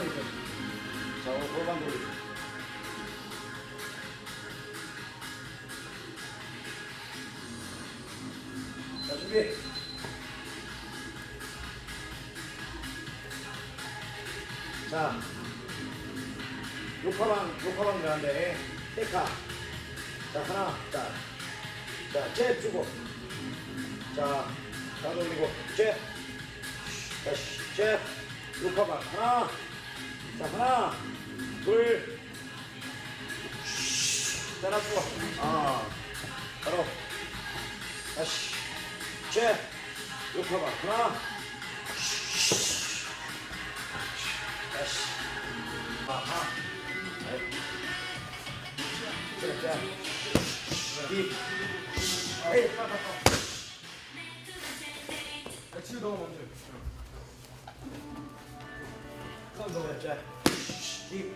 좀. 자, 골반 돌리. 자, 준비. 자, 녹화방, 녹화방 들어간대. 테카. 자, 하나, 자, 자, 잽 주고. 자, 다 돌리고, 잽. 다시, 잽. 녹화방. 하나. 자, 하나, 둘. 따라 주고. 아, 바로. 다시, 잽. 녹화방. 하나. 다시. 아하. 자, 자. 딥. 에이, 치우 너무 먼저. I'll go with Jack. Deep.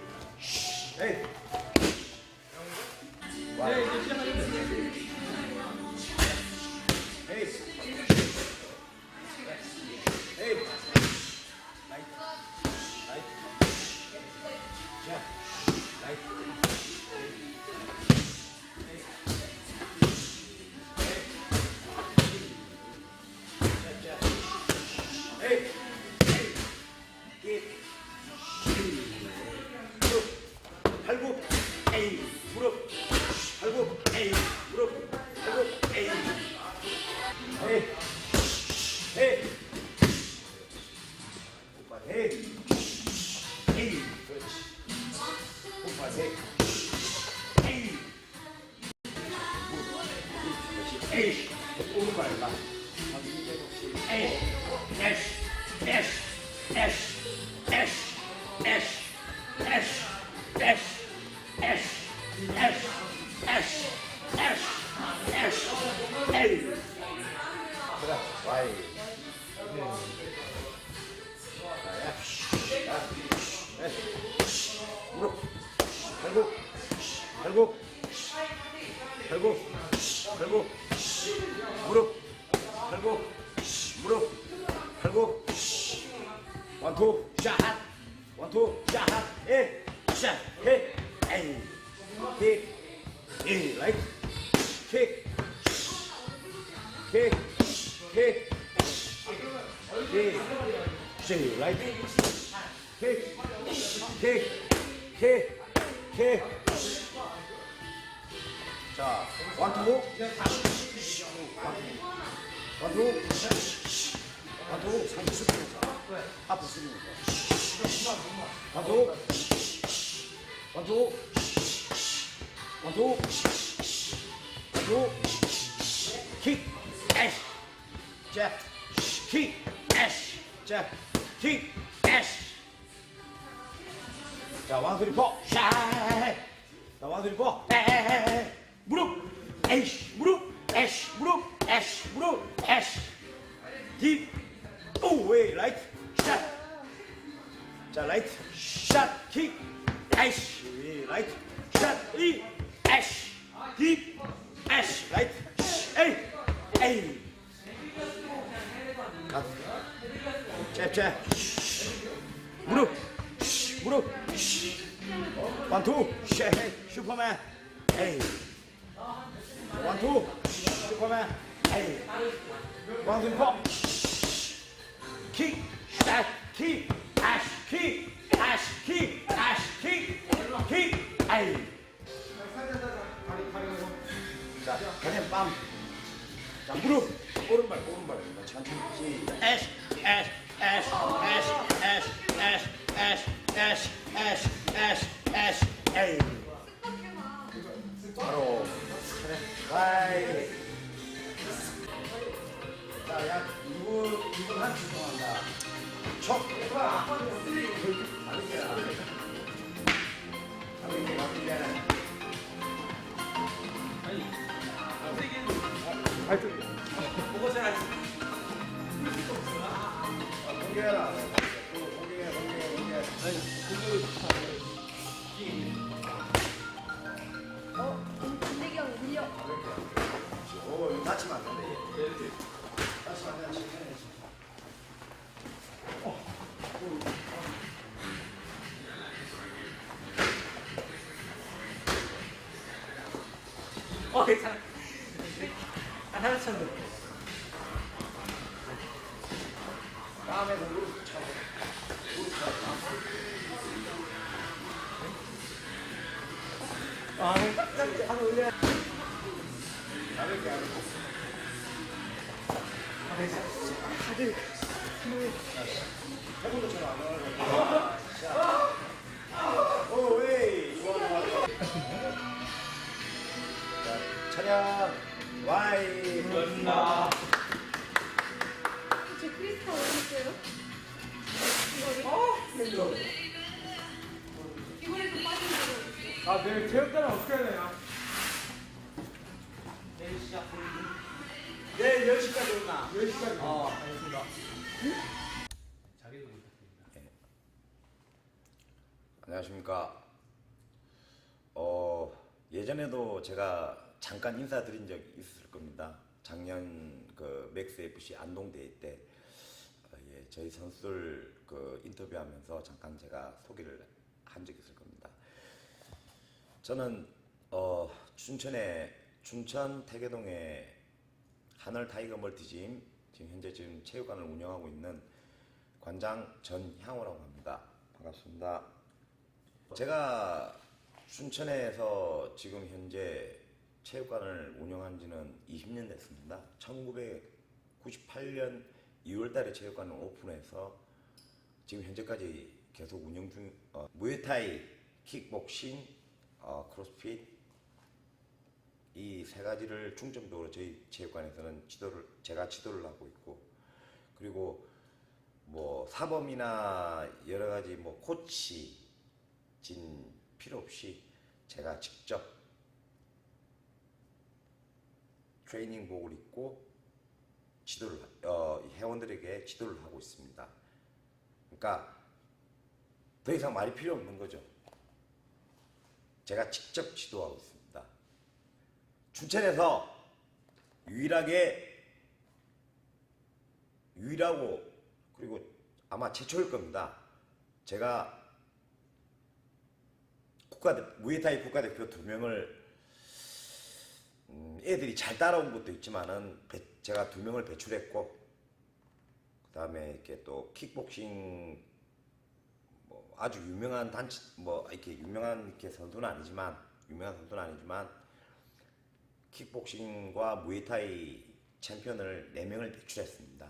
Hey. Wow. Hey, did you Hey. Hey. Light. Light. Yeah. Light. 에이. 무릎. 팔굽. 에이. 무릎. 팔굽. 에이. 에이. 에이. 오빠 에이. 에이. 그렇지. 오빠 에이. 에이. 그렇지. 에이. 오른발 봐. 에이. 에스. 에스. 에스. 무릎. 팔굽. 팔굽. 팔굽. 팔굽. 무릎. 팔굽. 무릎. 팔굽. 원투 샷. 원투 샷. 에. 샷. 해. 에이. 킥. 이 라이트. 킥. 킥. 킥. 킥. 시 라이트. 킥. 킥. 킥. 킥. 자, 원투. 원투. 원투. 상대 수비니까. 앞으로 수비니까. 원투. 원투. 원투. 원투. 자. 킥. 에스. 자. 킥. 에스. 자, 원투리 포. 샤. 자, 원투리 포. 에. 무릎. 에이씨. 무릎. 에이씨. 무릎. 에이씨. 무릎. 에이씨. 딥. 오, 웨이. 라이트. 샷. 자, 라이트. 샷. 킥. 위, 라이트. 샷. 이. 에이씨. 딥. 에이씨. 라이트. 에이. 에이. 갓. 잽, 잽. 무릎. 무릎. 원투. 쉐. 슈퍼맨. 에이. 원투. 슈퍼맨. 에이. 원투 포. 킥. 샷. 킥. 킥. 킥. 아쉬. 킥. Hey. 하나 쳤는데. 다음에 공부를 차고. 아, 깜짝이야. 한번 올려. 가볍게 하고. 아, 네, 다들 힘을 해본 것처럼 안 나가고. 자, 오웨이. 좋아, 좋아. 자, 차량 와이. 끝나. 제 크리스탈 어디 있어요? 이거를? 어, 힘들어. 이거를 좀 빠진 거 아, 내일 체육관은 어떻게 해야 되냐? 내일 시작. 내일 10시까지 온나. 10시까지. 어. 알겠습니다. 안녕하십니까. 어, 예전에도 제가 잠깐 인사드린 적이 있을 겁니다. 작년 그 맥스 FC 안동 대회 때 어, 예, 저희 선수들 그 인터뷰하면서 잠깐 제가 소개를 한 적이 있을 겁니다. 저는 어, 춘천에 춘천 태계동에 하늘 타이거 멀티짐 지금 현재 지금 체육관을 운영하고 있는 관장 전향호라고 합니다. 반갑습니다. 제가 춘천에서 지금 현재 체육관을 운영한 지는 20년 됐습니다. 1998년 2월 달에 체육관을 오픈해서 지금 현재까지 계속 운영 중, 어, 무에타이, 킥복싱, 어, 크로스핏 이 세 가지를 중점적으로 저희 체육관에서는 지도를 제가 지도를 하고 있고 그리고 뭐 사범이나 여러 가지 뭐 코치 진 필요 없이 제가 직접 트레이닝복을 입고 지도를 어, 회원들에게 지도를 하고 있습니다. 그러니까 더 이상 말이 필요 없는 거죠. 제가 직접 지도하고 있습니다. 춘천에서 유일하게 유일하고 그리고 아마 최초일 겁니다. 제가 국가대 무에타이 국가대표 두 명을 음, 애들이 잘 따라온 것도 있지만은 배- 제가 두 명을 배출했고 그 다음에 이렇게 또 킥복싱 뭐 아주 유명한 단체 뭐 이렇게 유명한 이렇게 선수는 아니지만 유명한 선수는 아니지만 킥복싱과 무에타이 챔피언을 네 명을 배출했습니다.